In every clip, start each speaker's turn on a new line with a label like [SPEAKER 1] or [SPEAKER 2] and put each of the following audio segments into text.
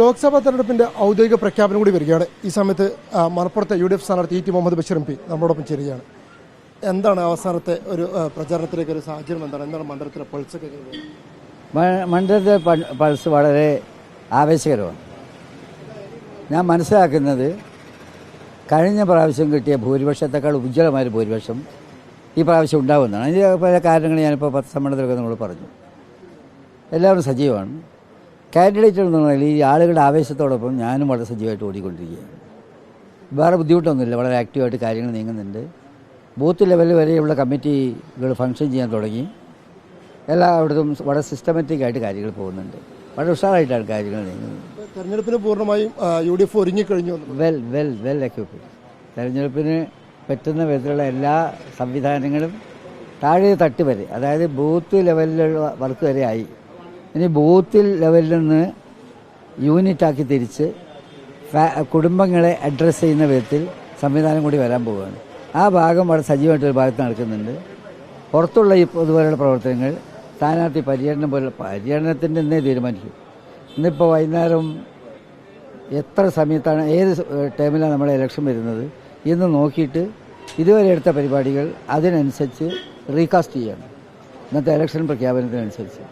[SPEAKER 1] ലോക്സഭാ തെരഞ്ഞെടുപ്പിന്റെ ഔദ്യോഗിക പ്രഖ്യാപനം കൂടി വരികയാണ്. ഈ സമയത്ത് മലപ്പുറത്തെ യു ഡി എഫ് സ്ഥാനാർത്ഥി E T Muhammad Basheer M P നമ്മളോടൊപ്പം ചേരുകയാണ്. എന്താണ് അവസാനത്തെ ഒരു പ്രചാരണത്തിലേക്ക് ഒരു സാഹചര്യം എന്താണ്? എന്താണ് മണ്ഡലത്തിലെ എങ്ങനെയാണ്?
[SPEAKER 2] മണ്ഡലത്തിലെ പൾസ് വളരെ ആവേശകരമാണ്. ഞാൻ മനസ്സിലാക്കുന്നത് കഴിഞ്ഞ പ്രാവശ്യം കിട്ടിയ ഭൂരിപക്ഷത്തെക്കാൾ ഉജ്ജ്വലമായൊരു ഭൂരിപക്ഷം ഈ പ്രാവശ്യം ഉണ്ടാവുന്നതാണ്. അതിന്റെ പല കാരണങ്ങൾ ഞാനിപ്പോൾ പത്ത് സമ്മേളനത്തിലൊക്കെ നമ്മൾ പറഞ്ഞു. എല്ലാവരും സജീവമാണ്. കാൻഡിഡേറ്റ് നിലയിൽ ഈ ആളുകളുടെ ആവേശത്തോടൊപ്പം ഞാനും വളരെ സജീവമായിട്ട് ഓടിക്കൊണ്ടിരിക്കുകയാണ്. വേറെ ബുദ്ധിമുട്ടൊന്നുമില്ല. വളരെ ആക്റ്റീവായിട്ട് കാര്യങ്ങൾ നീങ്ങുന്നുണ്ട്. ബൂത്ത് ലെവൽ വരെയുള്ള കമ്മിറ്റികൾ ഫങ്ഷൻ ചെയ്യാൻ തുടങ്ങി. എല്ലായിടത്തും വളരെ സിസ്റ്റമാറ്റിക് ആയിട്ട് കാര്യങ്ങൾ പോകുന്നുണ്ട്. വളരെ ഉഷാറായിട്ടാണ് കാര്യങ്ങൾ നീങ്ങുന്നത്.
[SPEAKER 1] തെരഞ്ഞെടുപ്പിന് പൂർണമായും യു ഡി എഫ് ഒരുങ്ങിക്കഴിഞ്ഞു
[SPEAKER 2] വെൽ വെൽ വെൽ എക്യുപ്ഡ് തെരഞ്ഞെടുപ്പിന് പറ്റുന്ന വിധത്തിലുള്ള എല്ലാ സംവിധാനങ്ങളും താഴെ തട്ട് വരെ അതായത് ബൂത്ത് ലെവലിലുള്ള വർക്ക് വരെ ആയി. ഇനി ബൂത്തിൽ ലെവലിൽ നിന്ന് യൂണിറ്റാക്കി തിരിച്ച് കുടുംബങ്ങളെ അഡ്രസ്സ് ചെയ്യുന്ന വിധത്തിൽ സംവിധാനം കൂടി വരാൻ പോവുകയാണ്. ആ ഭാഗം വളരെ സജീവമായിട്ടൊരു ഭാഗത്ത് നടക്കുന്നുണ്ട്. പുറത്തുള്ള ഈ ഇതുപോലെയുള്ള പ്രവർത്തനങ്ങൾ സ്ഥാനാർത്ഥി പര്യടനം പോലെ പര്യടനത്തിന്റെ ഇന്നേ തീരുമാനിക്കും ഇന്നിപ്പോൾ വൈകുന്നേരം എത്ര സമയത്താണ് ഏത് ടൈമിലാണ് നമ്മുടെ ഇലക്ഷൻ വരുന്നത്? എന്ന് നോക്കിയിട്ട് ഇതുവരെ എടുത്ത പരിപാടികൾ അതിനനുസരിച്ച് റീകാസ്റ്റ് ചെയ്യണം. ഇന്നത്തെ ഇലക്ഷൻ പ്രഖ്യാപനത്തിനനുസരിച്ച്.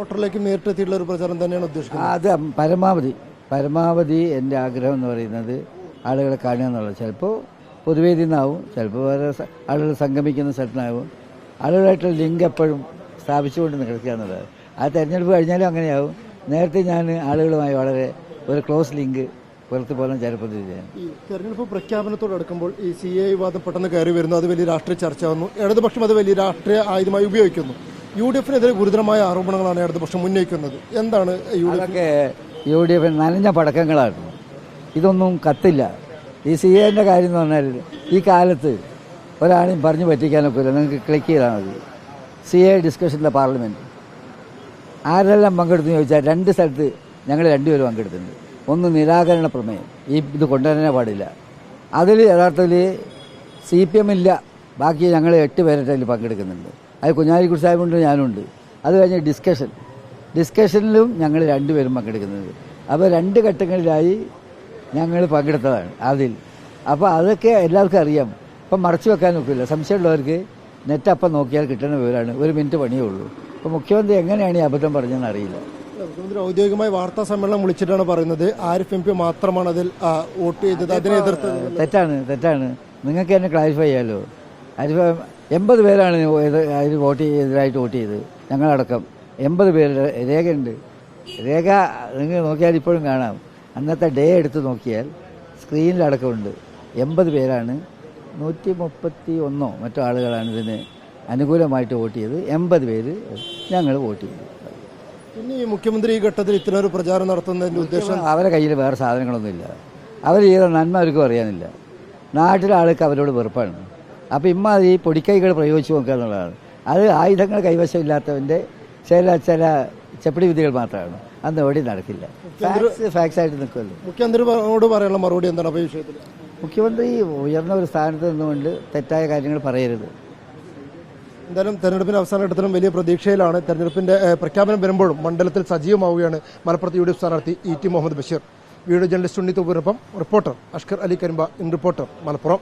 [SPEAKER 1] വോട്ടറിലേക്കും നേരിട്ടെത്തിയിട്ടുള്ള ഒരു പ്രചാരണം തന്നെയാണ് ഉദ്ദേശിക്കുന്നത്.
[SPEAKER 2] അത് പരമാവധി പരമാവധി എന്റെ ആഗ്രഹം എന്ന് പറയുന്നത് ആളുകളെ കാണുക എന്നുള്ളത്. ചിലപ്പോൾ പൊതുവേദിയിൽ നിന്നാവും ചിലപ്പോൾ വേറെ ആളുകൾ സംഗമിക്കുന്ന സ്ഥലത്തുനിന്നാവും ആളുകളായിട്ടുള്ള ലിങ്ക് എപ്പോഴും സ്ഥാപിച്ചുകൊണ്ട് നിൽക്കുക എന്നുള്ളത്. ആ തെരഞ്ഞെടുപ്പ് കഴിഞ്ഞാലും അങ്ങനെയാവും. നേരത്തെ ഞാൻ ആളുകളുമായി വളരെ ഒരു ക്ലോസ് ലിങ്ക് പുറത്തു പോലെ ജനപ്രതിനിധിയാണ്
[SPEAKER 1] ഈ തെരഞ്ഞെടുപ്പ് പ്രഖ്യാപനത്തോടടുക്കുമ്പോൾ ഈ സി എ വിവാദം പെട്ടെന്ന് കയറി വരുന്നു. അത് വലിയ രാഷ്ട്രീയ ചർച്ചയാവുന്നു ഇടതുപക്ഷം അത് വലിയ രാഷ്ട്രീയ ആയുധമായി ഉപയോഗിക്കുന്നു. യു ഡി എഫിനെതിരെ ഗുരുതരമായ ആരോപണങ്ങളാണ് ഇടതുപക്ഷം ഉന്നയിക്കുന്നത്. എന്താണ് U D F
[SPEAKER 2] U D F നനഞ്ഞ പടക്കങ്ങളാണ്. ഇതൊന്നും കത്തില്ല. ഈ സി എന്റെ കാര്യം എന്ന് പറഞ്ഞാൽ ഈ കാലത്ത് ഒരാളെയും പറഞ്ഞു പറ്റിക്കാനൊക്കില്ല. നിങ്ങൾക്ക് ക്ലിക്ക് ചെയ്താൽ മതി. സി എ ഡിസ്കഷനിലെ പാർലമെന്റ് ആരെല്ലാം പങ്കെടുത്തു ചോദിച്ചാൽ രണ്ട് സ്ഥലത്ത് ഞങ്ങൾ രണ്ടുപേരും പങ്കെടുത്തിട്ടുണ്ട്. ഒന്ന് നിരാകരണ പ്രമേയം. ഈ ഇത് കൊണ്ടുവരാനേ പാടില്ല. അതിൽ യഥാർത്ഥത്തിൽ സി പി എം ഇല്ല. ബാക്കി ഞങ്ങൾ എട്ട് പേരെ അതിൽ പങ്കെടുക്കുന്നുണ്ട്. അത് കുഞ്ഞാലിക്കുട്ടി സാഹിബുണ്ട് ഞാനുണ്ട് അത് കഴിഞ്ഞ് ഡിസ്കഷൻ ഡിസ്കഷനിലും ഞങ്ങൾ രണ്ടുപേരും പങ്കെടുക്കുന്നത്. അപ്പോൾ രണ്ട് ഘട്ടങ്ങളിലായി ഞങ്ങൾ പങ്കെടുത്തതാണ് അതിൽ. അപ്പോൾ അതൊക്കെ എല്ലാവർക്കും അറിയാം. ഇപ്പം മറച്ചു വെക്കാൻ നോക്കില്ല സംശയമുള്ളവർക്ക് നെറ്റ് അപ്പം നോക്കിയാൽ കിട്ടുന്ന വിവരമാണ് ഒരു മിനിറ്റ് പണിയേ ഉള്ളൂ. അപ്പോൾ മുഖ്യമന്ത്രി എങ്ങനെയാണ് ഈ അബദ്ധം പറഞ്ഞതെന്ന് അറിയില്ല.
[SPEAKER 1] മുഖ്യമന്ത്രി ഔദ്യോഗികമായി വാർത്താ സമ്മേളനം വിളിച്ചിട്ടാണ് പറയുന്നത്. ആരിഫ് എം പി മാത്രമാണ് അതിൽ വോട്ട് ചെയ്തത്. അതിനെ എതിർത്തത്.
[SPEAKER 2] തെറ്റാണ് തെറ്റാണ്. നിങ്ങൾക്ക് തന്നെ ക്ലാരിഫൈ ചെയ്യാമല്ലോ അതിപ്പോൾ എൺപത് പേരാണ് അതിന് വോട്ട് ചെയ്ത് എതിരായിട്ട് വോട്ട് ചെയ്തത് ഞങ്ങളടക്കം. എൺപത് പേരുടെ രേഖയുണ്ട്. രേഖ നിങ്ങൾ നോക്കിയാൽ ഇപ്പോഴും കാണാം. അന്നത്തെ ഡേ എടുത്ത് നോക്കിയാൽ സ്ക്രീനിലടക്കമുണ്ട് എൺപത് പേരാണ്. നൂറ്റി മുപ്പത്തി ഒന്നോ മറ്റോ ആളുകളാണ് ഇതിന് അനുകൂലമായിട്ട് വോട്ട് ചെയ്തത് എൺപത് പേര് ഞങ്ങൾ വോട്ട് ചെയ്തു.
[SPEAKER 1] പിന്നെ ഈ മുഖ്യമന്ത്രി ഈ ഘട്ടത്തിൽ ഇത്തരം ഒരു പ്രചാരം നടത്തുന്നതിന്റെ ഉദ്ദേശം?
[SPEAKER 2] അവരെ കയ്യിൽ വേറെ സാധനങ്ങളൊന്നുമില്ല. അവർ ചെയ്ത നന്മ അവർക്കും അറിയാനില്ല. നാട്ടിലെ ആൾക്ക് അവരോട് വെറുപ്പാണ്. അപ്പോൾ ഇമ്മ ഈ പൊടിക്കൈകൾ പ്രയോഗിച്ചു നോക്കുക എന്നുള്ളതാണ്. അത് ആയുധങ്ങൾ കൈവശമില്ലാത്തവന്റെ ചില ചില ചെപ്പടി വിധികൾ മാത്രമാണ്. അന്ന് എവിടെയും നടക്കില്ല. ഫാക്സ് ആയിട്ട് നിൽക്കുമല്ലോ.
[SPEAKER 1] മുഖ്യമന്ത്രിയോട് പറയാനുള്ള മറുപടി എന്താണ് അപ്പോൾ വിഷയത്തിൽ?
[SPEAKER 2] മുഖ്യമന്ത്രി ഉയർന്ന ഒരു സ്ഥാനത്ത് നിന്നുകൊണ്ട് തെറ്റായ കാര്യങ്ങൾ പറയരുത്.
[SPEAKER 1] എന്തായാലും തെരഞ്ഞെടുപ്പിന്റെ അവസാന ഘട്ടത്തിലും വലിയ പ്രതീക്ഷയിലാണ്. തെരഞ്ഞെടുപ്പിന്റെ പ്രഖ്യാപനം വരുമ്പോഴും മണ്ഡലത്തിൽ സജീവമാവുകയാണ് മലപ്പുറത്ത് യു ഡി എഫ് സ്ഥാനാർത്ഥി E T Muhammad Basheer. Video journalist ഉണ്ണിത്തൂപ്പിനൊപ്പം reporter Ashkar Ali Karimba in reporter Malappuram.